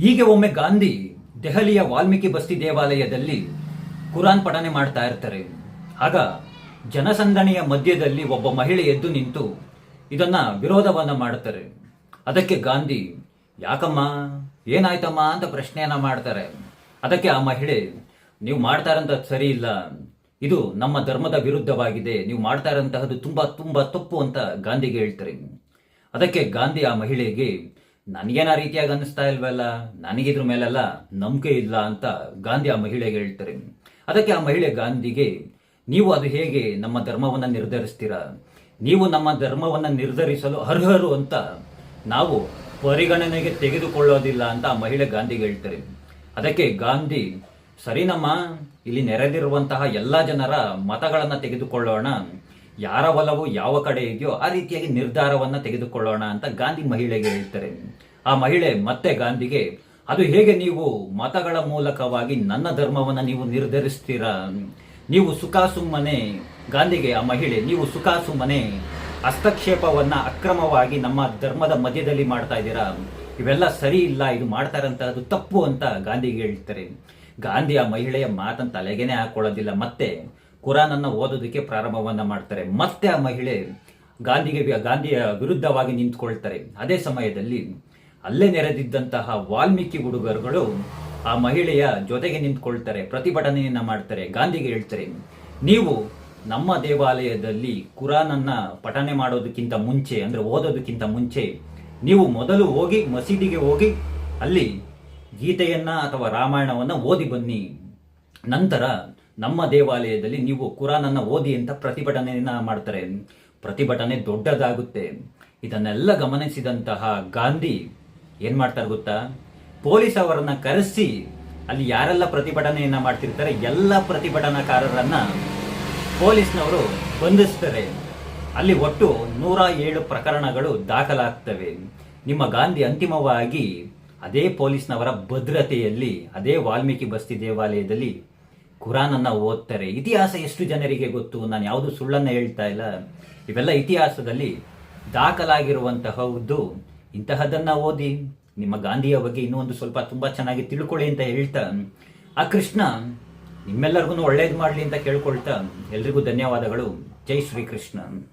ಹೀಗೆ ಒಮ್ಮೆ ಗಾಂಧಿ ದೆಹಲಿಯ ವಾಲ್ಮೀಕಿ ಬಸ್ತಿ ದೇವಾಲಯದಲ್ಲಿ ಕುರಾನ್ ಪಠನೆ ಮಾಡ್ತಾ ಇರ್ತಾರೆ. ಆಗ ಜನಸಂದಣಿಯ ಮಧ್ಯದಲ್ಲಿ ಒಬ್ಬ ಮಹಿಳೆ ಎದ್ದು ನಿಂತು ಇದನ್ನ ವಿರೋಧವನ್ನ ಮಾಡುತ್ತಾರೆ. ಅದಕ್ಕೆ ಗಾಂಧಿ, ಯಾಕಮ್ಮ? ಏನಾಯ್ತಮ್ಮ ಅಂತ ಪ್ರಶ್ನೆಯನ್ನ ಮಾಡ್ತಾರೆ. ಅದಕ್ಕೆ ಆ ಮಹಿಳೆ, ನೀವು ಮಾಡ್ತಾ ಸರಿ ಇಲ್ಲ ಇದು ನಮ್ಮ ಧರ್ಮದ ವಿರುದ್ಧವಾಗಿದೆ. ನೀವು ಮಾಡ್ತಾ ಇರೋಂತಹದ್ದು ತುಂಬಾ ತುಂಬಾ ತಪ್ಪು ಅಂತ ಗಾಂಧಿಗೆ ಹೇಳ್ತಾರೆ. ಅದಕ್ಕೆ ಗಾಂಧಿ ಆ ಮಹಿಳೆಗೆ ನನಗೇನ ರೀತಿಯಾಗಿ ಅನ್ನಿಸ್ತಾ ಇಲ್ವಲ್ಲ? ನನಗಿದ್ರ ಮೇಲೆಲ್ಲ ನಂಬಿಕೆ ಇಲ್ಲ ಅಂತ ಗಾಂಧಿ ಆ ಮಹಿಳೆಗೆ ಹೇಳ್ತಾರೆ. ಅದಕ್ಕೆ ಆ ಮಹಿಳೆ ಗಾಂಧಿಗೆ, ನೀವು ಅದು ಹೇಗೆ ನಮ್ಮ ಧರ್ಮವನ್ನು ನಿರ್ಧರಿಸ್ತೀರಾ? ನೀವು ನಮ್ಮ ಧರ್ಮವನ್ನು ನಿರ್ಧರಿಸಲು ಅರ್ಹರು ಅಂತ ನಾವು ಪರಿಗಣನೆಗೆ ತೆಗೆದುಕೊಳ್ಳೋದಿಲ್ಲ ಅಂತ ಆ ಮಹಿಳೆ ಗಾಂಧಿಗೆ ಹೇಳ್ತಾರೆ. ಅದಕ್ಕೆ ಗಾಂಧಿ, ಸರಿನಮ್ಮ, ಇಲ್ಲಿ ನೆರೆದಿರುವಂತಹ ಎಲ್ಲ ಜನರ ಮತಗಳನ್ನು ತೆಗೆದುಕೊಳ್ಳೋಣ. ಯಾರ ಒಲವು ಯಾವ ಕಡೆ ಇದೆಯೋ ಆ ರೀತಿಯಾಗಿ ನಿರ್ಧಾರವನ್ನ ತೆಗೆದುಕೊಳ್ಳೋಣ ಅಂತ ಗಾಂಧಿ ಮಹಿಳೆಗೆ ಹೇಳ್ತಾರೆ. ಆ ಮಹಿಳೆ ಮತ್ತೆ ಗಾಂಧಿಗೆ, ಅದು ಹೇಗೆ ನೀವು ಮತಗಳ ಮೂಲಕವಾಗಿ ನನ್ನ ಧರ್ಮವನ್ನ ನೀವು ನಿರ್ಧರಿಸ್ತೀರಾ? ನೀವು ಸುಖಾಸುಮ್ಮನೆ ಗಾಂಧಿಗೆ ಆ ಮಹಿಳೆ, ನೀವು ಸುಖಾಸುಮ್ಮನೆ ಹಸ್ತಕ್ಷೇಪವನ್ನ ಅಕ್ರಮವಾಗಿ ನಮ್ಮ ಧರ್ಮದ ಮಧ್ಯದಲ್ಲಿ ಮಾಡ್ತಾ ಇದ್ದೀರಾ? ಇವೆಲ್ಲ ಸರಿ ಇಲ್ಲ, ಇದು ಮಾಡ್ತಾರಂತ ಅದು ತಪ್ಪು ಅಂತ ಗಾಂಧಿಗೆ ಹೇಳ್ತಾರೆ. ಗಾಂಧಿ ಆ ಮಹಿಳೆಯ ಮಾತನ್ನು ತಲೆಗೇನೆ ಹಾಕೊಳ್ಳೋದಿಲ್ಲ. ಮತ್ತೆ ಕುರಾನ್ ಅನ್ನ ಓದೋದಕ್ಕೆ ಪ್ರಾರಂಭವನ್ನ ಮಾಡ್ತಾರೆ. ಮತ್ತೆ ಆ ಮಹಿಳೆ ಗಾಂಧಿಗೆ ಗಾಂಧಿಯ ವಿರುದ್ಧವಾಗಿ ನಿಂತ್ಕೊಳ್ತಾರೆ. ಅದೇ ಸಮಯದಲ್ಲಿ ಅಲ್ಲೇ ನೆರೆದಿದ್ದಂತಹ ವಾಲ್ಮೀಕಿ ಹುಡುಗರುಗಳು ಆ ಮಹಿಳೆಯ ಜೊತೆಗೆ ನಿಂತ್ಕೊಳ್ತಾರೆ, ಪ್ರತಿಭಟನೆಯನ್ನು ಮಾಡ್ತಾರೆ, ಗಾಂಧಿಗೆ ಹೇಳ್ತಾರೆ, ನೀವು ನಮ್ಮ ದೇವಾಲಯದಲ್ಲಿ ಕುರಾನ್ ಅನ್ನ ಪಠನೆ ಮಾಡೋದಕ್ಕಿಂತ ಮುಂಚೆ, ಅಂದ್ರೆ ಓದೋದಕ್ಕಿಂತ ಮುಂಚೆ, ನೀವು ಮೊದಲು ಹೋಗಿ ಮಸೀದಿಗೆ ಹೋಗಿ ಅಲ್ಲಿ ಗೀತೆಯನ್ನು ಅಥವಾ ರಾಮಾಯಣವನ್ನು ಓದಿ ಬನ್ನಿ. ನಂತರ ನಮ್ಮ ದೇವಾಲಯದಲ್ಲಿ ನೀವು ಕುರಾನನ್ನು ಓದಿ ಅಂತ ಪ್ರತಿಭಟನೆಯನ್ನ ಮಾಡ್ತಾರೆ. ಪ್ರತಿಭಟನೆ ದೊಡ್ಡದಾಗುತ್ತೆ. ಇದನ್ನೆಲ್ಲ ಗಮನಿಸಿದಂತಹ ಗಾಂಧಿ ಏನು ಮಾಡ್ತಾರೆ ಗೊತ್ತಾ? ಪೊಲೀಸ್ ಅವರನ್ನು ಕರೆಸಿ ಅಲ್ಲಿ ಯಾರೆಲ್ಲ ಪ್ರತಿಭಟನೆಯನ್ನ ಮಾಡ್ತಿರ್ತಾರೆ, ಎಲ್ಲ ಪ್ರತಿಭಟನಾಕಾರರನ್ನ ಪೊಲೀಸ್ನವರು ಬಂಧಿಸ್ತಾರೆ. ಅಲ್ಲಿ ಒಟ್ಟು ನೂರ ಏಳು ಪ್ರಕರಣಗಳು ದಾಖಲಾಗ್ತವೆ. ನಿಮ್ಮ ಗಾಂಧಿ ಅಂತಿಮವಾಗಿ ಅದೇ ಪೊಲೀಸ್ನವರ ಭದ್ರತೆಯಲ್ಲಿ, ಅದೇ ವಾಲ್ಮೀಕಿ ಬಸ್ತಿ ದೇವಾಲಯದಲ್ಲಿ ಕುರಾನನ್ನ ಓದ್ತಾರೆ. ಇತಿಹಾಸ ಎಷ್ಟು ಜನರಿಗೆ ಗೊತ್ತು? ನಾನು ಯಾವುದು ಸುಳ್ಳನ್ನ ಹೇಳ್ತಾ ಇಲ್ಲ. ಇವೆಲ್ಲ ಇತಿಹಾಸದಲ್ಲಿ ದಾಖಲಾಗಿರುವಂತಹದ್ದು. ಇಂತಹದನ್ನು ಓದಿ, ನಿಮ್ಮ ಗಾಂಧಿಯ ಬಗ್ಗೆ ಇನ್ನೂ ಒಂದು ಸ್ವಲ್ಪ ತುಂಬಾ ಚೆನ್ನಾಗಿ ತಿಳ್ಕೊಳ್ಳಿ ಅಂತ ಹೇಳ್ತಾ, ಆ ಕೃಷ್ಣ ನಿಮ್ಮೆಲ್ಲರಿಗೂ ಒಳ್ಳೇದು ಮಾಡಲಿ ಅಂತ ಕೇಳ್ಕೊಳ್ತಾ, ಎಲ್ರಿಗೂ ಧನ್ಯವಾದಗಳು. ಜೈ ಶ್ರೀಕೃಷ್ಣ.